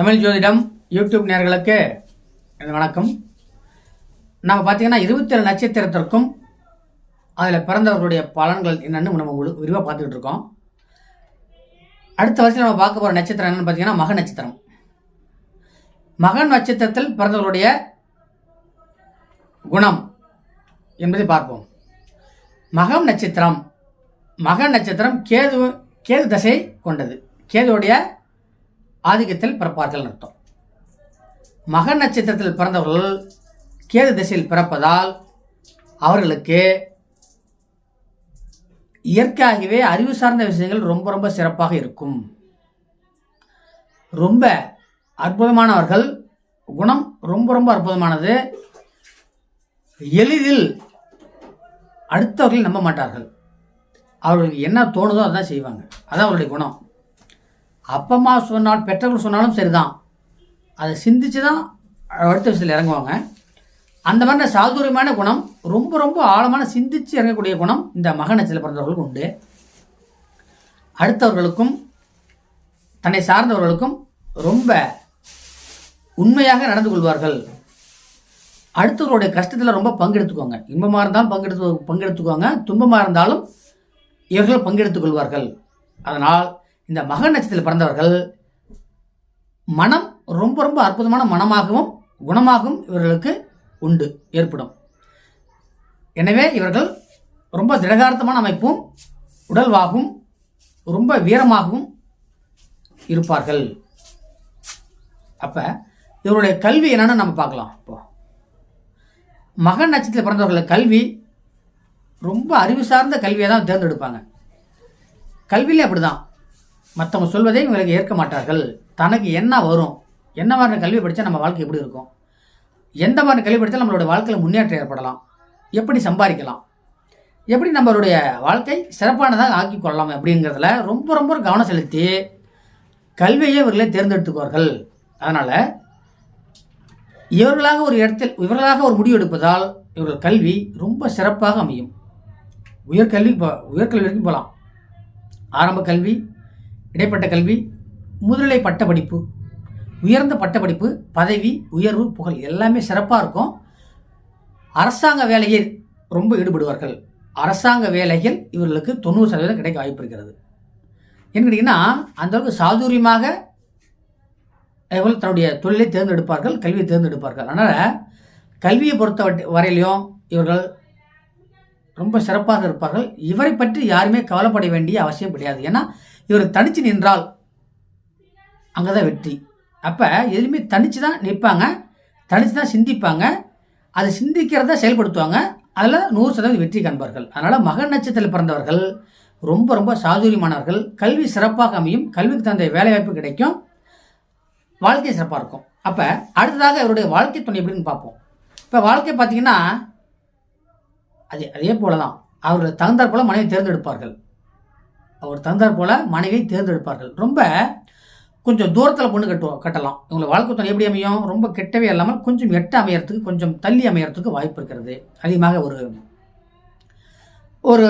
தமிழ் ஜோதிடம் யூடியூப் நேர்களுக்கு எனது வணக்கம். நம்ம பார்த்தீங்கன்னா இருபத்தேழு நட்சத்திரத்திற்கும் அதில் பிறந்தவர்களுடைய பலன்கள் என்னென்னு நம்ம உங்களுக்கு விரிவாக பார்த்துக்கிட்டு இருக்கோம். அடுத்த வருஷம் நம்ம பார்க்க போகிற நட்சத்திரம் என்னென்னு பார்த்தீங்கன்னா மக நட்சத்திரம். மகன் நட்சத்திரத்தில் பிறந்தவர்களுடைய குணம் என்பதை பார்ப்போம். மகம் நட்சத்திரம் மகன் நட்சத்திரம் கேது கேது தசை கொண்டது. கேதுவுடைய ஆதிக்கத்தில் பிறப்பார்கள் அர்த்தம். மகன் நட்சத்திரத்தில் பிறந்தவர்கள் கேது திசையில் பிறப்பதால் அவர்களுக்கு இயற்கையாகவே அறிவு சார்ந்த விஷயங்கள் ரொம்ப ரொம்ப சிறப்பாக இருக்கும். ரொம்ப அற்புதமானவர்கள் குணம் ரொம்ப ரொம்ப அற்புதமானது. எளிதில் அடுத்தவர்கள் நம்ப மாட்டார்கள். அவர்களுக்கு என்ன தோணுதோ அதான் செய்வாங்க. அதான் அவருடைய குணம். அப்பா அம்மா சொன்னால் பெற்றவர்கள் சொன்னாலும் சரிதான். அதை சிந்திச்சு தான் அடுத்த விஷயத்தில் இறங்குவாங்க. அந்த மாதிரி சாதுரியமான குணம் ரொம்ப ரொம்ப ஆழமான சிந்திச்சு இறங்கக்கூடிய குணம் இந்த மகனச்சில் பிறந்தவர்களுக்கு உண்டு. அடுத்தவர்களுக்கும் தன்னை சார்ந்தவர்களுக்கும் ரொம்ப உண்மையாக நடந்து கொள்வார்கள். அடுத்தவர்களுடைய கஷ்டத்தில் ரொம்ப பங்கெடுத்துக்குவாங்க இன்பமாக இருந்தாலும் பங்கெடுத்து பங்கெடுத்துக்குவாங்க துன்பமாக இருந்தாலும் இவர்கள் பங்கெடுத்துக் கொள்வார்கள். அதனால் இந்த மக நட்சத்திரத்தில் பிறந்தவர்கள் மனம் ரொம்ப ரொம்ப அற்புதமான மனமாகவும் குணமாகவும் இவர்களுக்கு உண்டு ஏற்படும். எனவே இவர்கள் ரொம்ப திடகார்த்தமான அமைப்பும் உடல்வாகும் ரொம்ப வீரமாகவும் இருப்பார்கள். அப்போ இவருடைய கல்வி என்னன்னு நம்ம பார்க்கலாம். இப்போ மகன் நட்சத்திரத்தில் பிறந்தவர்களோட கல்வி ரொம்ப அறிவு சார்ந்த கல்வியை தான் தேர்ந்தெடுப்பாங்க. கல்வியிலே அப்படிதான். மற்றவங்க சொல்வதை இவங்களுக்கு ஏற்க மாட்டார்கள். தனக்கு என்ன வரும்? என்ன மாதிரி கல்வி படித்தா நம்ம வாழ்க்கை எப்படி இருக்கும்? எந்த மாதிரி கல்வி படித்தால் நம்மளோட வாழ்க்கையில் முன்னேற்றம் ஏற்படலாம். எப்படி சம்பாதிக்கலாம்? எப்படி நம்மளுடைய வாழ்க்கை சிறப்பானதாக ஆக்கி கொள்ளலாம் அப்படிங்கிறதுல ரொம்ப ரொம்ப கவனம் செலுத்தி கல்வியை இவர்களே தேர்ந்தெடுத்துக்குவார்கள். அதனால் இவர்களாக ஒரு இடத்தில் இவர்களாக ஒரு முடிவு எடுப்பதால் இவர்கள் கல்வி ரொம்ப சிறப்பாக அமையும். உயர்கல்வி உயர்கல்வி வரைக்கும் போகலாம் ஆரம்ப கல்வி இடைப்பட்ட கல்வி முதுநிலை பட்ட படிப்பு உயர்ந்த பட்ட படிப்பு பதவி உயர்வு புகழ் எல்லாமே சிறப்பாக இருக்கும். அரசாங்க வேலையில் ரொம்ப ஈடுபடுவார்கள். அரசாங்க வேலைகள் இவர்களுக்கு தொண்ணூறு சதவீதம் கிடைக்க வாய்ப்பு இருக்கிறது. என்ன கேட்டிங்கன்னா அந்தளவுக்கு சாதுரியமாக இவர்கள் தன்னுடைய தொழிலை தேர்ந்தெடுப்பார்கள் கல்வியை தேர்ந்தெடுப்பார்கள். அதனால் கல்வியை பொறுத்த வரையிலையும் இவர்கள் ரொம்ப சிறப்பாக இருப்பார்கள். இவரை பற்றி யாருமே கவலைப்பட வேண்டிய அவசியம் கிடையாது. ஏன்னா இவர் தனிச்சு நின்றால் அங்கே தான் வெற்றி. அப்போ எதுவுமே தனிச்சு தான் நிற்பாங்க. தனிச்சு தான் சிந்திப்பாங்க. அதை சிந்திக்கிறத செயல்படுத்துவாங்க. அதில் நூறு சதவீதம் வெற்றி காண்பார்கள். அதனால் மகன் நட்சத்திரத்தில் பிறந்தவர்கள் ரொம்ப ரொம்ப சாதுரியமானவர்கள் கல்வி சிறப்பாக அமையும் கல்விக்கு தகுந்த வேலைவாய்ப்பு கிடைக்கும் வாழ்க்கை சிறப்பாக இருக்கும். அப்போ அடுத்ததாக இவருடைய வாழ்க்கை துணை எப்படின்னு பார்ப்போம். இப்போ வாழ்க்கை பார்த்தீங்கன்னா அதே அதே போல தான் அவர்கள் தகுந்தாற் போல மனைவி தேர்ந்தெடுப்பார்கள். அவர் தந்தார் போல மனைவியை தேர்ந்தெடுப்பார்கள். ரொம்ப கொஞ்சம் தூரத்தில் பொண்ணு கட்டுவோம் கட்டலாம். இவங்களை வாழ்க்கை துணை எப்படி அமையும்? ரொம்ப கெட்டவே இல்லாமல் கொஞ்சம் எட்ட அமையறதுக்கு கொஞ்சம் தள்ளி அமையறதுக்கு வாய்ப்பு இருக்கிறது. அதிகமாக ஒரு ஒரு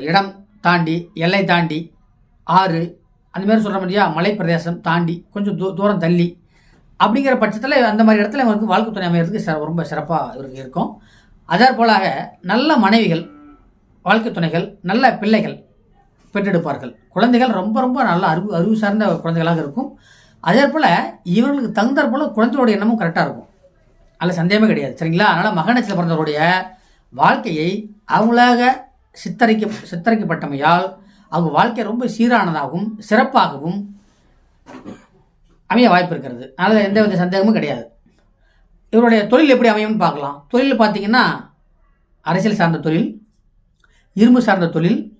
இடம் தாண்டி எல்லை தாண்டி ஆறு அந்த மாதிரி சொல்கிற மாதிரியா மலை பிரதேசம் தாண்டி கொஞ்சம் தூ தூரம் தள்ளி அப்படிங்கிற பட்சத்தில் அந்த மாதிரி இடத்துல இவங்களுக்கு வாழ்க்கை துணை அமையிறதுக்கு சிற- ரொம்ப சிறப்பாக இவருக்கு இருக்கும். அதே போலாக நல்ல மனைவிகள் வாழ்க்கை துணைகள் நல்ல பிள்ளைகள் பெற்றெடுப்பார்கள். குழந்தைகள் ரொம்ப ரொம்ப நல்ல அறிவு அறிவு சார்ந்த குழந்தைகளாக இருக்கும். அதே போல் இவர்களுக்கு தகுந்தாற் போல் குழந்தையோட எண்ணமும் கரெக்டாக இருக்கும். அதில் சந்தேகமே கிடையாது சரிங்களா? அதனால் மகனச்சில் பிறந்தவருடைய வாழ்க்கையை அவங்களாக சித்தரிக்க சித்தரிக்கப்பட்டமையால் அவங்க வாழ்க்கை ரொம்ப சீரானதாகவும் சிறப்பாகவும் அமைய வாய்ப்பு இருக்கிறது. அதனால் எந்த வித சந்தேகமும் கிடையாது. இவருடைய தொழில் எப்படி அமையும்னு பார்க்கலாம். தொழில் பார்த்தீங்கன்னா அரசியல் சார்ந்த தொழில் இரும்பு சார்ந்த தொழில்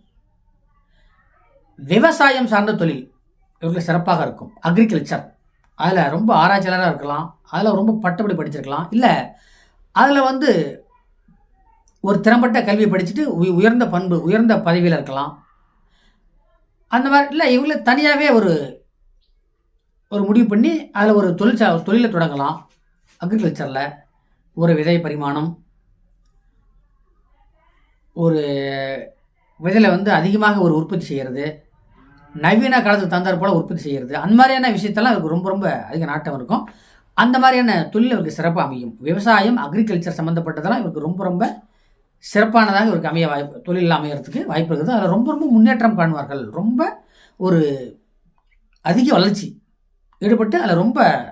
விவசாயம் சார்ந்த தொழில் இவர்களுக்கு சிறப்பாக இருக்கும். அக்ரிகல்ச்சர் அதில் ரொம்ப ஆராய்ச்சியாளராக இருக்கலாம். அதில் ரொம்ப பட்டப்படி படிச்சிருக்கலாம். இல்லை அதில் வந்து ஒரு திறம்பட்ட கல்வி படிச்சுட்டு உய- உயர்ந்த பண்பு உயர்ந்த பதவியில் இருக்கலாம். அந்த மாதிரி இல்லை இவங்கள தனியாகவே ஒரு ஒரு முடிவு பண்ணி அதில் ஒரு தொழிற்சா தொழிலை தொடங்கலாம். அக்ரிகல்ச்சரில் ஒரு விதை பரிமாணம். ஒரு விதையில் வந்து அதிகமாக ஒரு உற்பத்தி செய்கிறது நவீன காலத்துக்கு தந்தார் போல உற்பத்தி செய்கிறது. அந்த மாதிரியான விஷயத்தெல்லாம் அதுக்கு ரொம்ப ரொம்ப அதிக நாட்டம் இருக்கும். அந்த மாதிரியான தொழில் இவருக்கு சிறப்பாக அமையும். விவசாயம் அக்ரிகல்ச்சர் சம்மந்தப்பட்டதெல்லாம் இவருக்கு ரொம்ப ரொம்ப சிறப்பானதாக இவருக்கு அமைய வாய்ப்பு தொழில் அமையறதுக்கு வாய்ப்பு இருக்குது. அதில் ரொம்ப ரொம்ப முன்னேற்றம் காணுவார்கள். ரொம்ப ஒரு அதிக வளர்ச்சி ஈடுபட்டு அதில் ரொம்ப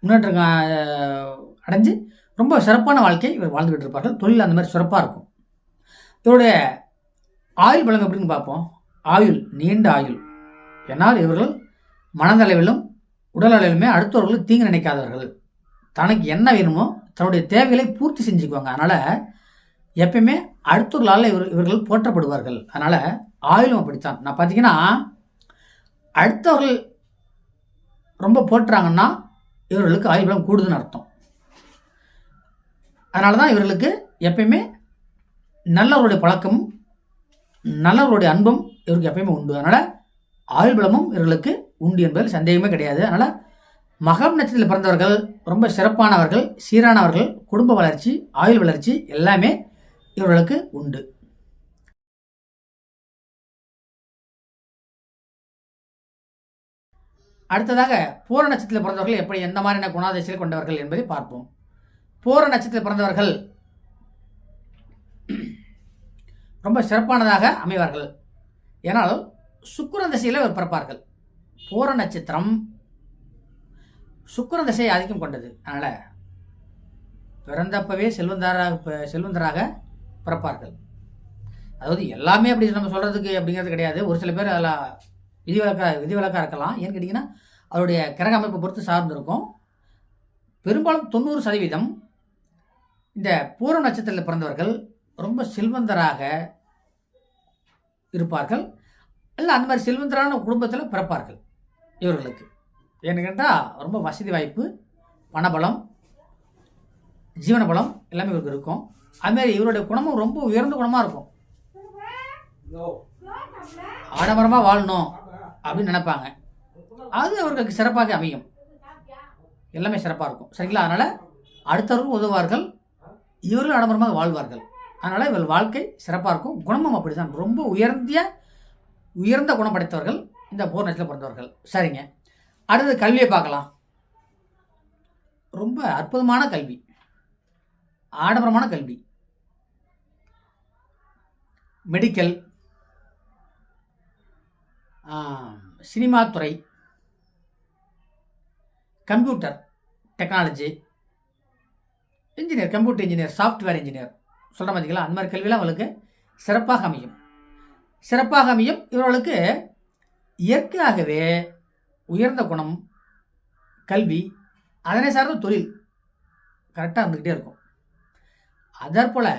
முன்னேற்றம் கா- அடைஞ்சு ரொம்ப சிறப்பான வாழ்க்கை இவர் வாழ்ந்துகிட்டு இருப்பார்கள். தொழில் அந்த மாதிரி சிறப்பாக இருக்கும். இவருடைய ஆயுள் பலம் எப்படின்னு பார்ப்போம். ஆயுள் நீண்ட ஆயுள். என்னால் இவர்கள் மனதளவிலும் உடலளவிலுமே அடுத்தவர்களும் அடுத்தவர்களுக்கு தீங்கு நினைக்காதவர்கள். தனக்கு என்ன வேணுமோ தன்னுடைய தேவைகளை பூர்த்தி செஞ்சுக்குவாங்க. அதனால் எப்பயுமே அடுத்தவர்களால் இவர் இவர்கள் போற்றப்படுவார்கள். அதனால் ஆயுளும் அப்படித்தான். நான் பார்த்தீங்கன்னா அடுத்தவர்கள் ரொம்ப போற்றுறாங்கன்னா இவர்களுக்கு ஆயுள் பலம் கூடுதுன்னு அர்த்தம். அதனால தான் இவர்களுக்கு எப்பயுமே நல்லவருடைய பழக்கமும் நல்லவருடைய அன்பும் இவருக்கு எப்பயுமே உண்டு. அதனால் ஆயுள் பலமும் இவர்களுக்கு உண்டு என்பதில் சந்தேகமே கிடையாது. அதனால் மகம் நட்சத்திரத்தில் பிறந்தவர்கள் ரொம்ப சிறப்பானவர்கள் சீரானவர்கள் குடும்ப வளர்ச்சி ஆயுள் வளர்ச்சி எல்லாமே இவர்களுக்கு உண்டு. அடுத்ததாக பூர நட்சத்திரத்தில் பிறந்தவர்கள் எப்படி எந்த மாதிரியான குணாதிசையில் கொண்டவர்கள் என்பதை பார்ப்போம். பூர நட்சத்திரத்தில் பிறந்தவர்கள் ரொம்ப சிறப்பானதாக அமைவார்கள். ஏனால் சுக்கிரன் திசையில் இவர் பிறப்பார்கள். பூர நட்சத்திரம் சுக்கிரன் திசையை ஆதிக்கம் கொண்டது. அதனால் பிறந்தப்பவே செல்வந்தாராக செல்வந்தராக பிறப்பார்கள். அதாவது எல்லாமே அப்படி நம்ம சொல்கிறதுக்கு அப்படிங்கிறது கிடையாது. ஒரு சில பேர் அதில் விதிவிலக்காக விதிவிலக்காக இருக்கலாம். ஏன்னு கேட்டிங்கன்னா அவருடைய கிரக அமைப்பை பொறுத்து சார்ந்திருக்கும் பெரும்பாலும் தொண்ணூறு சதவீதம் இந்த பூர்வ நட்சத்திரத்தில் பிறந்தவர்கள் ரொம்ப செல்வந்தராக இருப்பார்கள். இல்லை அந்த மாதிரி செல்வந்தரான குடும்பத்தில் பிறப்பார்கள் இவர்களுக்கு. ஏன்னு கேட்டால் ரொம்ப வசதி வாய்ப்பு பணபலம் ஜீவன பலம் எல்லாமே இவருக்கு இருக்கும். அதுமாரி இவருடைய குணமும் ரொம்ப உயர்ந்த குணமாக இருக்கும். ஆடம்பரமாக வாழணும் அப்படின்னு நினைப்பாங்க. அது அவர்களுக்கு சிறப்பாக அமையும். எல்லாமே சிறப்பாக இருக்கும். சரிங்களா? அதனால் அடுத்தவர்கள் உதவார்கள் இவர்கள் ஆடம்பரமாக வாழ்வார்கள். அதனால் இவர்கள் வாழ்க்கை சிறப்பாக இருக்கும். குணமும் அப்படி தான் ரொம்ப உயர்ந்திய உயர்ந்த குணம் படைத்தவர்கள் இந்த போர் பிறந்தவர்கள். சரிங்க. அடுத்தது கல்வியை பார்க்கலாம். ரொம்ப அற்புதமான கல்வி. ஆடம்பரமான கல்வி. மெடிக்கல் சினிமா துறை computer technology engineer computer engineer software engineer சொல்கிற பார்த்தீங்களா அந்த மாதிரி கல்வியெல்லாம் அவளுக்கு சிறப்பாக அமையும். சிறப்பாக அமையும். இவர்களுக்கு இயற்கையாகவே உயர்ந்த குணம் கல்வி அதனை சார்ந்த தொழில் கரெக்டாக இருந்துக்கிட்டே இருக்கும். அதற்போல்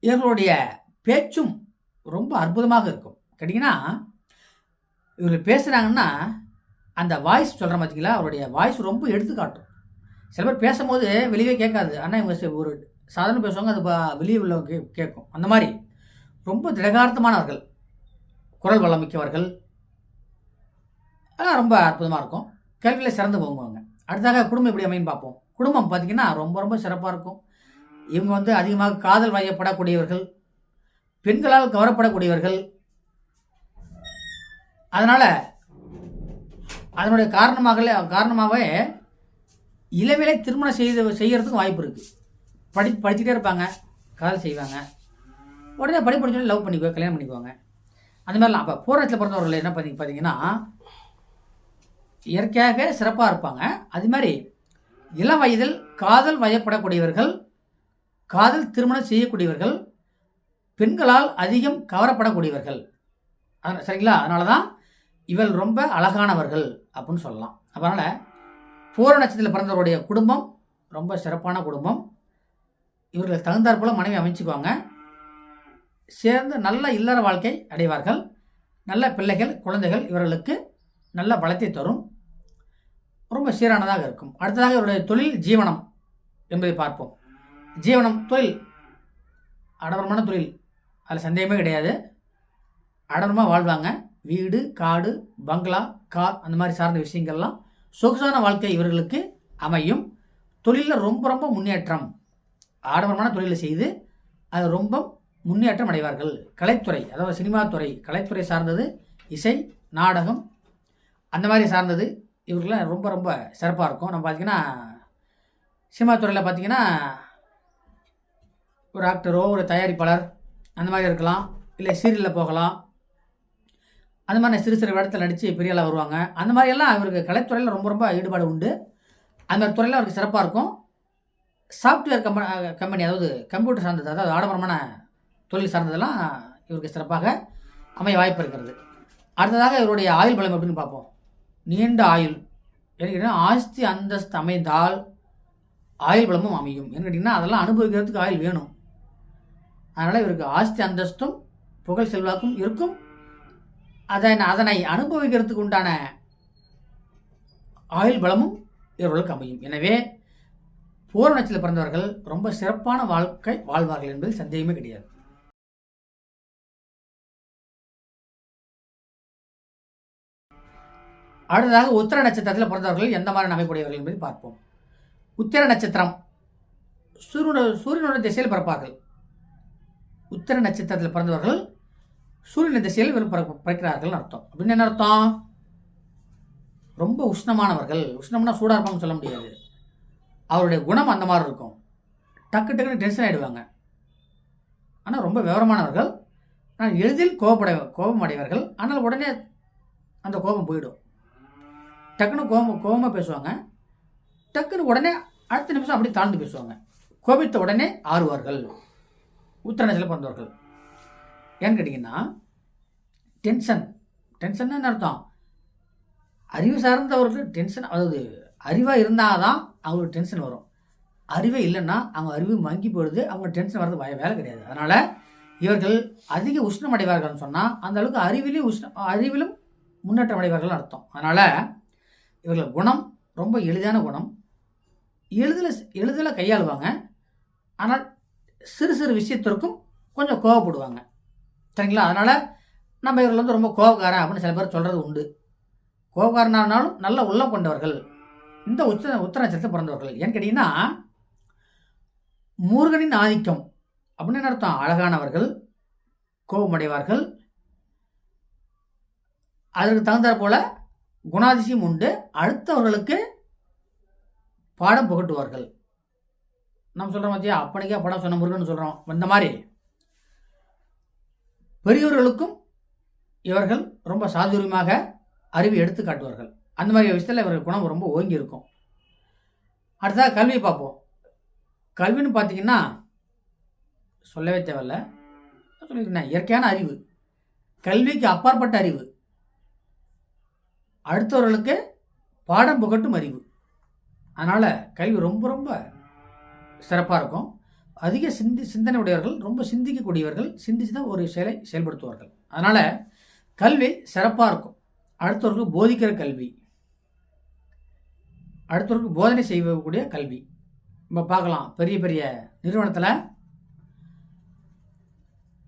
இவர்களுடைய பேச்சும் ரொம்ப அற்புதமாக இருக்கும். கேட்டிங்கன்னா இவர்கள் பேசுகிறாங்கன்னா அந்த வாய்ஸ் சொல்கிற பார்த்தீங்களா அவருடைய வாய்ஸ் ரொம்ப எடுத்துக்காட்டும். சில பேர் பேசும்போது வெளியே கேட்காது. ஆனால் இவங்க ஒரு சாதாரண பேசுவாங்க அது வெளியே உள்ள கே கேட்கும் அந்த மாதிரி ரொம்ப திடகார்த்தமானவர்கள் குரல் வளம் மிக்கவர்கள் அதெல்லாம் ரொம்ப அற்புதமாக இருக்கும். கல்வியில் சிறந்து போங்குவாங்க அடுத்தாக குடும்பம் எப்படி அமைன்னு பார்ப்போம். குடும்பம் பார்த்திங்கன்னா ரொம்ப ரொம்ப சிறப்பாக இருக்கும். இவங்க வந்து அதிகமாக காதல் வயப்படக்கூடியவர்கள் பெண்களால் கவரப்படக்கூடியவர்கள். அதனால் அதனுடைய காரணமாக காரணமாகவே இளவிலை திருமணம் செய்து செய்கிறதுக்கும் வாய்ப்பு இருக்குது படி படிச்சுட்டே இருப்பாங்க. காதல் செய்வாங்க. உடனே படி படிச்சோடனே லவ் பண்ணிக்குவாங்க கல்யாணம் பண்ணிக்குவாங்க. அந்த மாதிரிலாம். அப்போ போராட்டத்தில் பிறந்தவர்கள் என்ன பண்ணி பார்த்தீங்கன்னா இயற்கையாக சிறப்பாக இருப்பாங்க. அது மாதிரி இளம் வயதில் காதல் வயப்படக்கூடியவர்கள் காதல் திருமணம் செய்யக்கூடியவர்கள் பெண்களால் அதிகம் கவரப்படக்கூடியவர்கள். அதனால் சரிங்களா? அதனால தான் இவள் ரொம்ப அழகானவர்கள் அப்படின்னு சொல்லலாம். அதனால் பூர நட்சத்திரத்தில் பிறந்தவருடைய குடும்பம் ரொம்ப சிறப்பான குடும்பம். இவர்கள் தகுந்தாற் போல மனைவி அமைச்சுக்குவாங்க. சேர்ந்து நல்ல இல்லற வாழ்க்கை அடைவார்கள். நல்ல பிள்ளைகள் குழந்தைகள் இவர்களுக்கு நல்ல பலத்தை தரும். ரொம்ப சீரானதாக இருக்கும். அடுத்ததாக இவருடைய தொழில் ஜீவனம் என்பதை பார்ப்போம். ஜீவனம் தொழில். ஆடம்பரமான தொழில். அதில் சந்தேகமே கிடையாது. ஆடம்பரமாக வாழ்வாங்க. வீடு காடு பங்களா கார் அந்த மாதிரி சார்ந்த விஷயங்கள்லாம் சொகுசான வாழ்க்கை இவர்களுக்கு அமையும். தொழிலில் ரொம்ப ரொம்ப முன்னேற்றம். ஆடம்பரமான தொழிலை செய்து அது ரொம்ப முன்னேற்றம் அடைவார்கள். கலைத்துறை அதாவது சினிமா துறை கலைத்துறை சார்ந்தது இசை நாடகம் அந்த மாதிரி சார்ந்தது. இவர்கள்லாம் ரொம்ப ரொம்ப சிறப்பாக இருக்கும். நம்ம பார்த்திங்கன்னா சினிமா துறையில் பார்த்திங்கன்னா ஒரு ஆக்டரோ ஒரு தயாரிப்பாளர் அந்த மாதிரி இருக்கலாம். இல்லை சீரியலில் போகலாம். அந்த மாதிரி சிறு சிறு இடத்துல நடித்து பெரிய ஆளாக வருவாங்க. அந்த மாதிரியெல்லாம் அவருக்கு கலைத்துறையில் ரொம்ப ரொம்ப ஈடுபாடு உண்டு. அந்த மாதிரி துறையில் அவருக்கு சிறப்பாக இருக்கும். சாஃப்ட்வேர் கம்பெனி கம்பெனி அதாவது கம்ப்யூட்டர் சார்ந்தது அதாவது ஆடம்பரமான தொழில் சார்ந்ததெல்லாம் இவருக்கு சிறப்பாக அமைய வாய்ப்பு இருக்கிறது. அடுத்ததாக இவருடைய ஆயுள் பலம் எப்படின்னு பார்ப்போம். நீண்ட ஆயுள். எனக்கு ஆஸ்தி அந்தஸ்து அமைந்தால் ஆயுள் பலமும் அமையும். என்ன கேட்டிங்கன்னா அதெல்லாம் அனுபவிக்கிறதுக்கு ஆயுள் வேணும். அதனால் இவருக்கு ஆஸ்தி அந்தஸ்தும் புகழ் செல்வாக்கும் இருக்கும். அதனை அதனை அனுபவிக்கிறதுக்கு உண்டான ஆயுள் பலமும் இவர்களுக்கு அமையும். எனவே பூர நட்சத்திரத்தில் பிறந்தவர்கள் ரொம்ப சிறப்பான வாழ்க்கை வாழ்வார்கள் என்பதில் சந்தேகமே கிடையாது. அடுத்ததாக உத்திர நட்சத்திரத்தில் பிறந்தவர்கள் எந்த மாதிரி அமைப்புடையவர்கள் என்பதை பார்ப்போம். உத்திர நட்சத்திரம் சூரியனோட சூரியனோட திசையில் பிறப்பார்கள். உத்திர நட்சத்திரத்தில் பிறந்தவர்கள் சூரியன் திசையில் பிறக்கிறார்கள் அர்த்தம். அப்படின்னு என்ன அர்த்தம்? ரொம்ப உஷ்ணமானவர்கள். உஷ்ணம்னா சூடாக இருப்பாங்கன்னு சொல்ல முடியாது. அவருடைய குணம் அந்த மாதிரி இருக்கும். டக்கு டக்குன்னு டென்ஷன் ஆகிடுவாங்க ஆனால் ரொம்ப விவரமானவர்கள். ஆனால் எளிதில் கோபப்பட கோபம் அடைவார்கள் ஆனால் உடனே அந்த கோபம் போயிடும். டக்குன்னு கோபம் கோபமாக பேசுவாங்க. டக்குன்னு உடனே அடுத்த நிமிஷம் அப்படி தாழ்ந்து பேசுவாங்க. கோபித்த உடனே ஆறுவார்கள். உத்தரநத்தில் பிறந்தவர்கள். ஏன்னு கேட்டிங்கன்னா டென்ஷன் டென்ஷன் என்ன அர்த்தம்? அறிவு சார்ந்தவர்கள் டென்ஷன் அதாவது அறிவாக இருந்தால் தான் அவங்களுக்கு டென்ஷன் வரும். அறிவே இல்லைன்னா அவங்க அறிவு மங்கி போயிடுது. அவங்க டென்ஷன் வர்றது வய வேலை கிடையாது. அதனால் இவர்கள் அதிக உஷ்ணம் அடைவார்கள்னு சொன்னால் அந்த அளவுக்கு அறிவிலையும் உஷ்ணம் அறிவிலும் முன்னேற்றம் அடைவார்கள் அர்த்தம். அதனால் இவர்கள் குணம் ரொம்ப எளிதான குணம். எளிதில் எளிதில் கையாளுவாங்க. ஆனால் சிறு சிறு விஷயத்திற்கும் கொஞ்சம் கோவப்படுவாங்க. சரிங்களா? அதனால் நம்ம இவர்கள் வந்து ரொம்ப கோபக்காரன் அப்படின்னு சில பேர் சொல்கிறது உண்டு. கோபக்காரனானாலும் நல்ல உள்ளம் கொண்டவர்கள். இந்த உச்ச உத்தர நட்சத்திரத்தில் பிறந்தவர்கள். ஏன்னு கேட்டிங்கன்னா முருகனின் ஆதிக்கம். அப்படின்னு அர்த்தம்? அழகானவர்கள் கோபமடைவார்கள். அதற்கு தகுந்தாற் போல குணாதிசயம் உண்டு. அடுத்தவர்களுக்கு பாடம் புகட்டுவார்கள். நம்ம சொல்கிறோம் பார்த்தியா அப்பனைக்கே படம் சொன்ன முருகன் சொல்கிறோம் இந்த மாதிரி. பெரியவர்களுக்கும் இவர்கள் ரொம்ப சாதுரியமாக அறிவு எடுத்து காட்டுவார்கள். அந்த மாதிரி விஷயத்தில் இவர்கள் குணம் ரொம்ப ஓங்கி இருக்கும். அடுத்ததாக கல்வியை பார்ப்போம். கல்வின்னு பார்த்தீங்கன்னா சொல்லவே தேவையில்ல. சொல்லியிருக்கேன் இயற்கையான அறிவு. கல்விக்கு அப்பாற்பட்ட அறிவு. அடுத்தவர்களுக்கு பாடம் புகட்டும் அறிவு. அதனால் கல்வி ரொம்ப ரொம்ப சிறப்பாக இருக்கும். அதிக சிந்தி சிந்தனை உடையவர்கள் ரொம்ப சிந்திக்கக்கூடியவர்கள் சிந்திச்சு தான் ஒரு செயலை செயல்படுத்துவார்கள். அதனால் கல்வி சிறப்பாக இருக்கும். அடுத்தவர்களுக்கு போதிக்கிற கல்வி. அடுத்தவருக்கு போதனை செய்யக்கூடிய கல்வி. நம்ம பார்க்கலாம். பெரிய பெரிய நிறுவனத்தில்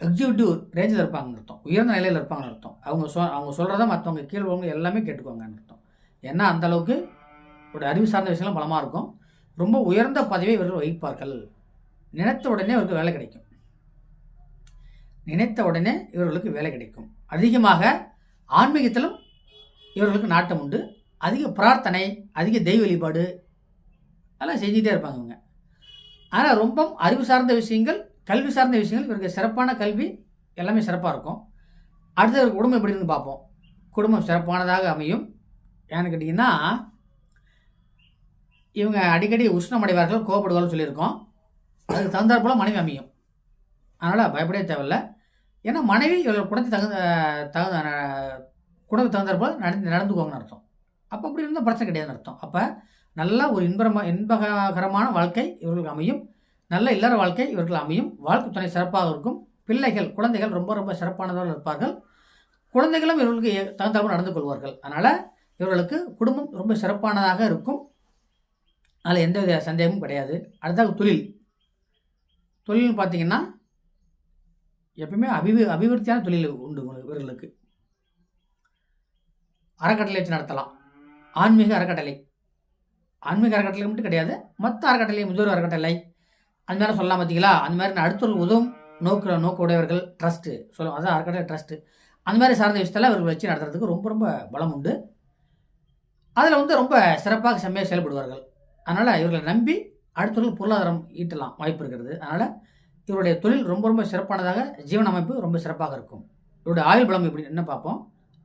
எக்ஸிக்யூட்டிவ் ரேஞ்சில் இருப்பாங்கன்னு அர்த்தம். உயர்ந்த நிலையில் இருப்பாங்கன்னு அர்த்தம். அவங்க சொ அவங்க சொல்கிறத மற்றவங்க கீழ்வங்க எல்லாமே கேட்டுக்கோங்கன்னு அர்த்தம். ஏன்னா அந்தளவுக்கு ஒரு அறிவு சார்ந்த விஷயம்லாம் பலமாக இருக்கும். ரொம்ப உயர்ந்த பதவியை இவர்கள் வகிப்பார்கள். நினைத்த உடனே அவருக்கு வேலை கிடைக்கும். நினைத்த உடனே இவர்களுக்கு வேலை கிடைக்கும். அதிகமாக ஆன்மீகத்திலும் இவர்களுக்கு நாட்டம் உண்டு. அதிக பிரார்த்தனை அதிக தெய்வ வழிபாடு அதெல்லாம் செஞ்சுட்டே இருப்பாங்க இவங்க. ஆனால் ரொம்ப அறிவு சார்ந்த விஷயங்கள் கல்வி சார்ந்த விஷயங்கள் இவருக்கு சிறப்பான கல்வி எல்லாமே சிறப்பாக இருக்கும். அடுத்த குடும்பம் எப்படின்னு பார்ப்போம். குடும்பம் சிறப்பானதாக அமையும். ஏன்னு கேட்டிங்கன்னா இவங்க அடிக்கடி உஷ்ணமடைவார்கள் கோபப்படுவார்கள் சொல்லியிருக்கோம். அதுக்கு தகுந்தாற் போல் மனைவி அமையும். அதனால் பயப்படவே தேவையில்லை. ஏன்னா மனைவி இவர்கள் குணத்தை தகுந்த தகுந்த குணத்துக்கு தகுந்தாற் போல் நடந்து நடந்துக்குவாங்கன்னு அர்த்தம். அப்போ அப்படி இருந்தால் பிரச்சனை கிடையாதுன்னு அர்த்தம். அப்போ நல்லா ஒரு இன்பமாக இன்பகரமான வாழ்க்கை இவர்களுக்கு அமையும். நல்ல இல்லற வாழ்க்கை இவர்கள் அமையும். வாழ்க்கை துணை சிறப்பாக இருக்கும். பிள்ளைகள் குழந்தைகள் ரொம்ப ரொம்ப சிறப்பானதாக இருப்பார்கள். குழந்தைகளும் இவர்களுக்கு தகுந்தாற்போல் நடந்து கொள்வார்கள். அதனால் இவர்களுக்கு குடும்பம் ரொம்ப சிறப்பானதாக இருக்கும். அதில் எந்த வித சந்தேகமும் கிடையாது. அடுத்தது தொழில். தொழில்னு பார்த்தீங்கன்னா எப்பவுமே அபிவி அபிவிருத்தியான தொழில் உண்டு இவர்களுக்கு. அறக்கட்டளை வச்சு நடத்தலாம். ஆன்மீக அறக்கட்டளை. ஆன்மீக அறக்கட்டளை மட்டும் கிடையாது மற்ற அறக்கட்டளை முதியோர் அறக்கட்டளை. அந்த மாதிரி சொல்லலாம் பார்த்தீங்களா அந்த மாதிரி அடுத்தவர்கள் உதவும் நோக்கு நோக்க உடையவர்கள் ட்ரஸ்ட்டு சொல்லுவோம். அதான் அறக்கட்டளை ட்ரஸ்ட்டு அந்த மாதிரி சார்ந்த விஷயத்தில் இவர்கள் வச்சு நடத்துறதுக்கு ரொம்ப ரொம்ப பலம் உண்டு. அதில் வந்து ரொம்ப சிறப்பாக செம்மையாக செயல்படுவார்கள். அதனால் இவர்களை நம்பி அடுத்தவர்கள் பொருளாதாரம் ஈட்டலாம் வாய்ப்பு இருக்கிறது. அதனால் இவருடைய தொழில் ரொம்ப ரொம்ப சிறப்பானதாக ஜீவன அமைப்பு ரொம்ப சிறப்பாக இருக்கும். இவருடைய ஆயுள் பலம் எப்படி என்ன பார்ப்போம்?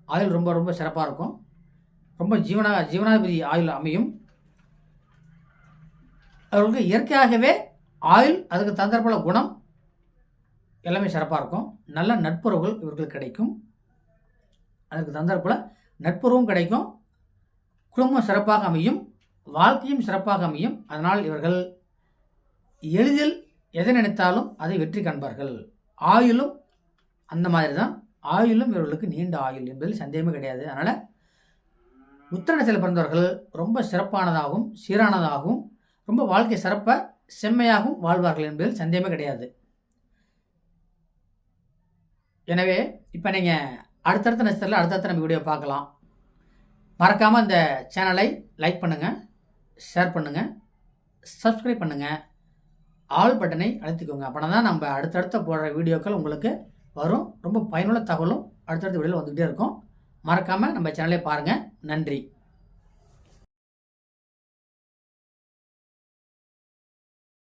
ஆயுள் ரொம்ப ரொம்ப சிறப்பாக இருக்கும். ரொம்ப ஜீவனா ஜீவனாதிபதி ஆயுள் அமையும். அவர்களுக்கு இயற்கையாகவே ஆயுள் அதுக்கு தந்தரப்போல குணம் எல்லாமே சிறப்பாக இருக்கும். நல்ல நட்புறவுகள் இவர்களுக்கு கிடைக்கும். அதற்கு தந்தரப்போல நட்புறவும் கிடைக்கும். குடும்பம் சிறப்பாக அமையும். வாழ்க்கையும் சிறப்பாக அமையும். அதனால் இவர்கள் எளிதில் எதை நினைத்தாலும் அதை வெற்றி காண்பார்கள். ஆயுளும் அந்த மாதிரி தான் ஆயுளும் இவர்களுக்கு நீண்ட ஆயுள் என்பதில் சந்தேகமே கிடையாது. அதனால் உத்திரடத்தில் பிறந்தவர்கள் ரொம்ப சிறப்பானதாகவும் சீரானதாகவும் ரொம்ப வாழ்க்கை சிறப்பை செம்மையாகவும் வாழ்வார்கள் என்பதில் சந்தேகமே கிடையாது. எனவே இப்போ நீங்கள் அடுத்தடுத்த நட்சத்திரத்தில் அடுத்தடுத்த நம்ம வீடியோ பார்க்கலாம். மறக்காமல் இந்த சேனலை லைக் பண்ணுங்கள் ஷேர் பண்ணுங்கள் சப்ஸ்கிரைப் பண்ணுங்கள் ஆல் பட்டனை அழுத்திக்கோங்க. அப்படின்னா தான் நம்ம அடுத்தடுத்த போடுற வீடியோக்கள் உங்களுக்கு வரும். ரொம்ப பயனுள்ள தகவலும் அடுத்தடுத்த வீடியோவில் வந்துக்கிட்டே இருக்கும். மறக்காமல் நம்ம சேனலை பாருங்கள் நன்றி.